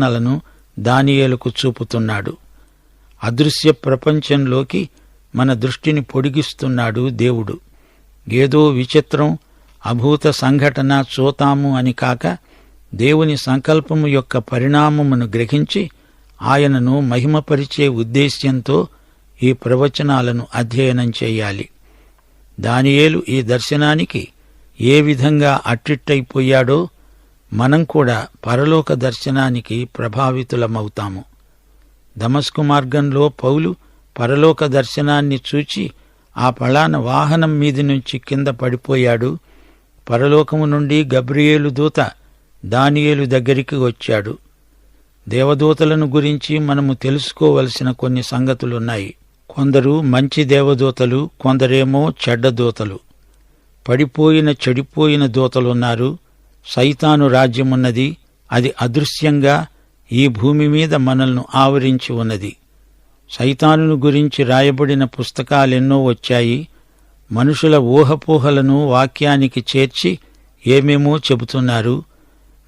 నలను దానియేలకు చూపుతున్నాడు. అదృశ్య ప్రపంచంలోకి మన దృష్టిని పొడిగిస్తున్నాడు దేవుడు. ఏదో విచిత్రం అభూత సంఘటన చూతాము అని కాక దేవుని సంకల్పము యొక్క పరిణామమును గ్రహించి ఆయనను మహిమపరిచే ఉద్దేశ్యంతో ఈ ప్రవచనాలను అధ్యయనం చేయాలి. దానియేలు ఈ దర్శనానికి ఏ విధంగా అట్టిట్టయిపోయాడో మనం కూడా పరలోక దర్శనానికి ప్రభావితులమవుతాము. దమస్కు మార్గంలో పౌలు పరలోక దర్శనాన్ని చూచి ఆ పళాన వాహనం మీది నుంచి కింద పడిపోయాడు. పరలోకము నుండి గబ్రియేలు దూత దానియేలు దగ్గరికి వచ్చాడు. దేవదూతలను గురించి మనము తెలుసుకోవలసిన కొన్ని సంగతులున్నాయి. కొందరు మంచి దేవదూతలు కొందరేమో చెడ్డ దూతలు. పడిపోయిన చెడిపోయిన దూతలున్నారు. సైతాను రాజ్యమున్నది. అది అదృశ్యంగా ఈ భూమి మీద మనల్ని ఆవరించి ఉన్నది. సైతానును గురించి రాయబడిన పుస్తకాలెన్నో వచ్చాయి. మనుషుల ఊహపోహలను వాక్యానికి చేర్చి ఏమేమో చెబుతున్నారు.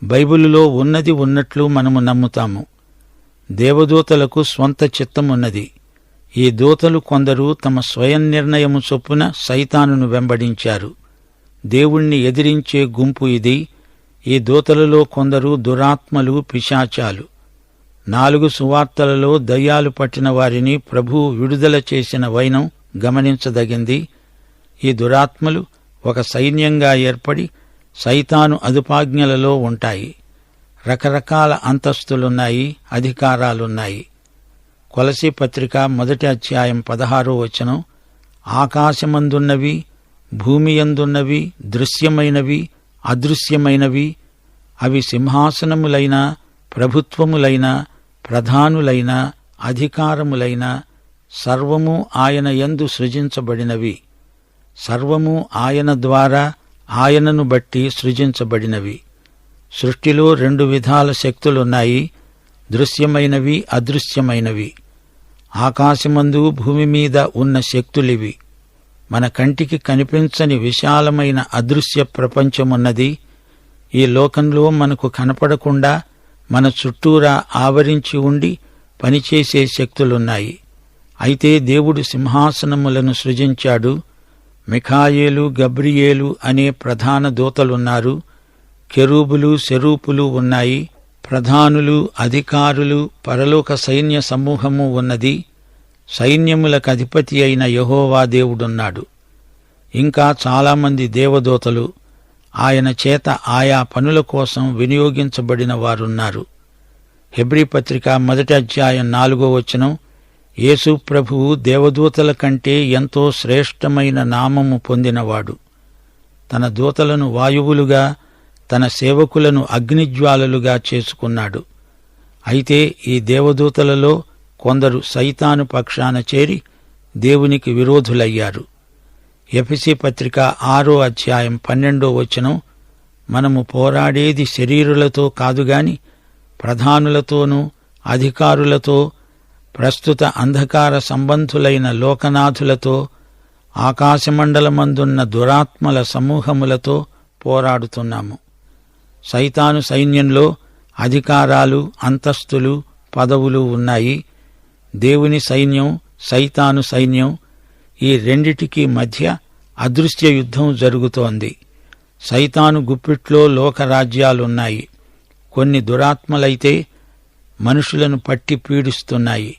బైబిలులో ఉన్నది ఉన్నట్లు మనము నమ్ముతాము. దేవదూతలకు స్వంత చిత్తమున్నది. ఈ దూతలు కొందరు తమ స్వయం నిర్ణయము చొప్పున సైతానును వెంబడించారు. దేవుణ్ణి ఎదిరించే గుంపు ఇది. ఈ దూతలలో కొందరు దురాత్మలు పిశాచాలు. నాలుగు సువార్తలలో దయ్యాలు పట్టిన వారిని ప్రభువు విడుదల చేసిన వైనం గమనించదగింది. ఈ దురాత్మలు ఒక సైన్యంగా ఏర్పడి సైతాను అదుపాజ్ఞలలో ఉంటాయి. రకరకాల అంతస్తులున్నాయి అధికారాలున్నాయి. కొలసి పత్రిక మొదటి అధ్యాయం పదహారో వచనం ఆకాశమందున్నవి భూమి యందున్నవి దృశ్యమైనవి అదృశ్యమైనవి అవి సింహాసనములైన ప్రభుత్వములైన ప్రధానులైన అధికారములైన సర్వము ఆయన యందు సృజించబడినవి. సర్వము ఆయన ద్వారా ఆయనను బట్టి సృజించబడినవి. సృష్టిలో రెండు విధాల శక్తులున్నాయి దృశ్యమైనవి అదృశ్యమైనవి. ఆకాశమందు భూమి మీద ఉన్న శక్తులివి. మన కంటికి కనిపించని విశాలమైన అదృశ్య ప్రపంచమున్నది. ఈ లోకంలో మనకు కనపడకుండా మన చుట్టూరా ఆవరించి ఉండి పనిచేసే శక్తులున్నాయి. అయితే దేవుడు సింహాసనములను సృజించాడు. మిఖాయేలు గబ్రియేలు అనే ప్రధాన దూతలున్నారు. కెరూబులు శరూపులు ఉన్నాయి. ప్రధానులు అధికారులు పరలోక సైన్య సమూహము ఉన్నది. సైన్యములకు అధిపతి అయిన యహోవా దేవుడున్నాడు. ఇంకా చాలామంది దేవదూతలు ఆయన చేత ఆయా పనుల కోసం వినియోగించబడిన వారున్నారు. హెబ్రీ పత్రిక మొదటి అధ్యాయం నాలుగో వచనం యేసు ప్రభువు దేవదూతల కంటే ఎంతో శ్రేష్టమైన నామము పొందినవాడు. తన దూతలను వాయువులుగా తన సేవకులను అగ్నిజ్వాలలుగా చేసుకున్నాడు. అయితే ఈ దేవదూతలలో కొందరు సైతాను పక్షాన చేరి దేవునికి విరోధులయ్యారు. ఎఫిసి పత్రిక ఆరో అధ్యాయం పన్నెండో వచనం మనము పోరాడేది శరీరులతో కాదుగాని ప్రధానులతోనూ అధికారులతో ప్రస్తుత అంధకార సంబంధులైన లోకనాథులతో ఆకాశమండలమందున్న దురాత్మల సమూహములతో పోరాడుతున్నాము. సైతాను సైన్యంలో అధికారాలు అంతస్తులు పదవులు ఉన్నాయి. దేవుని సైన్యం సైతాను సైన్యం ఈ రెండిటికి మధ్య అదృశ్య యుద్ధం జరుగుతోంది. సైతాను గుప్పిట్లో లోకరాజ్యాలున్నాయి. కొన్ని దురాత్మలైతే మనుషులను పట్టి పీడిస్తున్నాయి.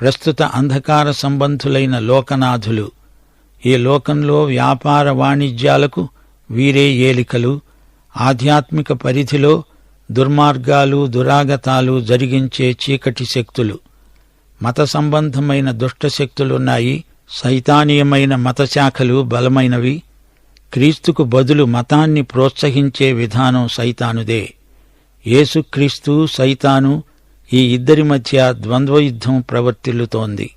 ప్రస్తుత అంధకార సంబంధులైన లోకనాథులు. ఈ లోకంలో వ్యాపార వాణిజ్యాలకు వీరే ఏలికలు. ఆధ్యాత్మిక పరిధిలో దుర్మార్గాలు దురాగతాలు జరిగించే చీకటి శక్తులు. మత సంబంధమైన దుష్టశక్తులున్నాయి సైతానీయమైన మతశాఖలు బలమైనవి క్రీస్తుకు బదులు మతాన్ని ప్రోత్సహించే విధానం సైతానుదే. యేసుక్రీస్తు సైతాను ఈ ఇద్దరి మధ్య ద్వంద్వయుద్ధం ప్రవర్తిల్లుతోంది.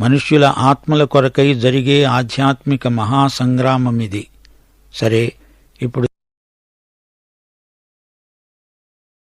మనుష్యుల ఆత్మల కొరకై జరిగే ఆధ్యాత్మిక మహాసంగ్రామమిది. సరే ఇప్పుడు